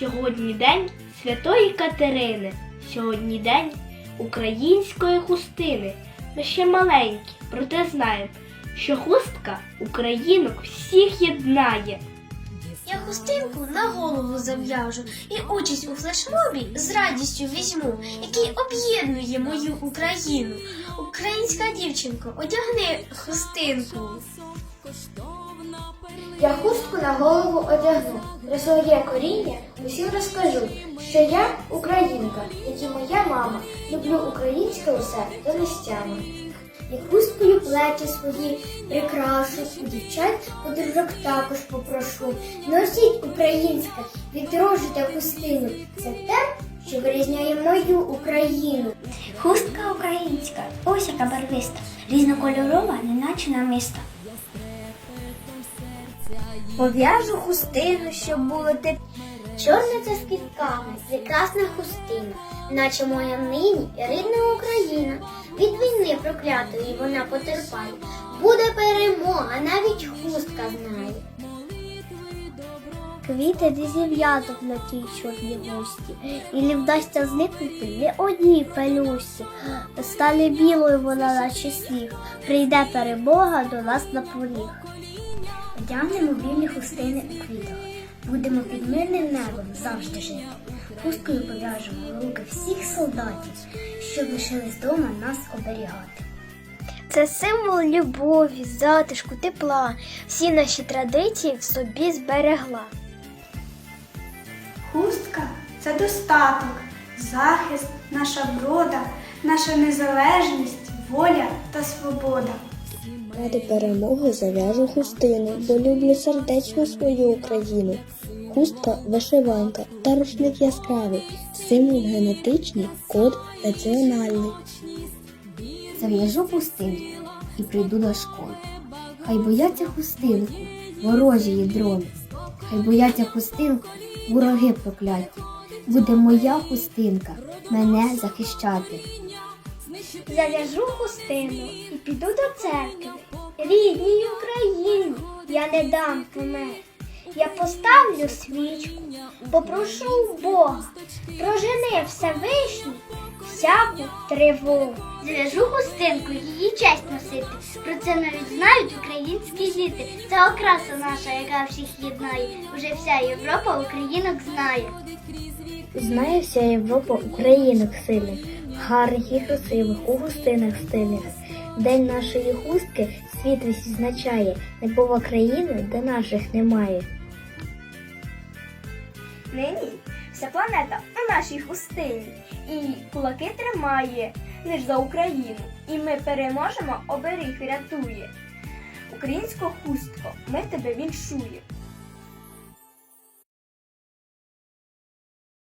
Сьогодні день Святої Катерини. Сьогодні день української хустини. Ми ще маленькі, проте знаємо, що хустка українок всіх єднає. Я хустинку на голову зав'яжу і участь у флешмобі з радістю візьму, який об'єднує мою Україну. Українська дівчинко, одягни хустинку. Я хустку на голову одягну. Про своє коріння усім розкажу, що я українка, як і моя мама. Люблю українське усе до нестями. Я хусткою плечі свої прикрашу, у дівчат подружок також попрошу. Носіть українське, відроджуйте хустину. Це те, що вирізняє мою Україну. Хустка українська, ось яка барвиста, різнокольорова, неначе намиста. Пов'яжу хустину, щоб було те. Чорна це з квітками, прекрасна хустина, наче моя нині рідна Україна. Від війни проклятої вона потерпає. Буде перемога, навіть хустка знає. Квіти де зів'яток на тій чорній густі, і не вдасться зникнути не одній пелюсі. Стане білою вона наче сніг, прийде перемога до нас на поріг. Одягнемо білі хустини у квітах. Будемо під мирним небом завжди жити. Хусткою пов'яжемо руки всіх солдатів, щоб лишились вдома нас оберігати. Це символ любові, затишку, тепла. Всі наші традиції в собі зберегла. Хустка це достаток, захист, наша врода, наша незалежність, воля та свобода. Ради перемоги зав'яжу хустину, бо люблю сердечно свою Україну. Хустка вишиванка та рушник яскравий, символ генетичний, код національний. Зав'яжу хустинку і прийду до школи. Хай бояться хустинку, ворожі дрони. Хай бояться хустинку, вороги прокляті. Буде моя хустинка мене захищати. Зав'яжу хустину і піду до церкви. Рідній Україні я не дам померти. Я поставлю свічку, попрошу Бога, прожени Всевишній всяку тривогу. Зв'яжу хустинку, її честь носити. Про це навіть знають українські діти. Це окраса наша, яка всіх єднає. Уже вся Європа українок знає. Знає вся Європа українок сильних, гарних і красивих, у густинах стильних. День нашої хустки світ весь відзначає, не країни, де наших немає. Нині вся планета у нашій хустині і кулаки тримає лиш за Україну. І ми переможемо, оберіг рятує. Українська хустко, ми тебе віншуємо.